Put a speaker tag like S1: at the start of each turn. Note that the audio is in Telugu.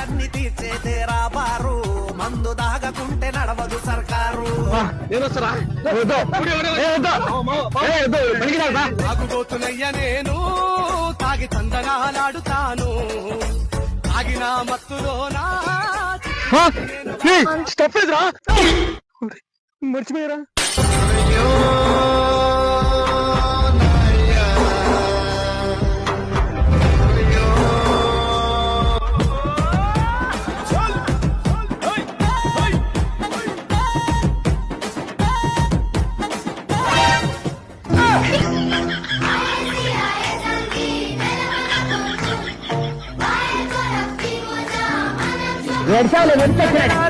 S1: సమస్యలన్నీ తీర్చేదేరా బారు. మందు దాగకుంటే నడవదు సర్కారు. తాగుబోతునయ్య నేను తాగి తందనాలాడుతాను తాగిన మత్తులోనా?
S2: మర్చిపోయారా?
S1: ఏడాదికి వచ్చావు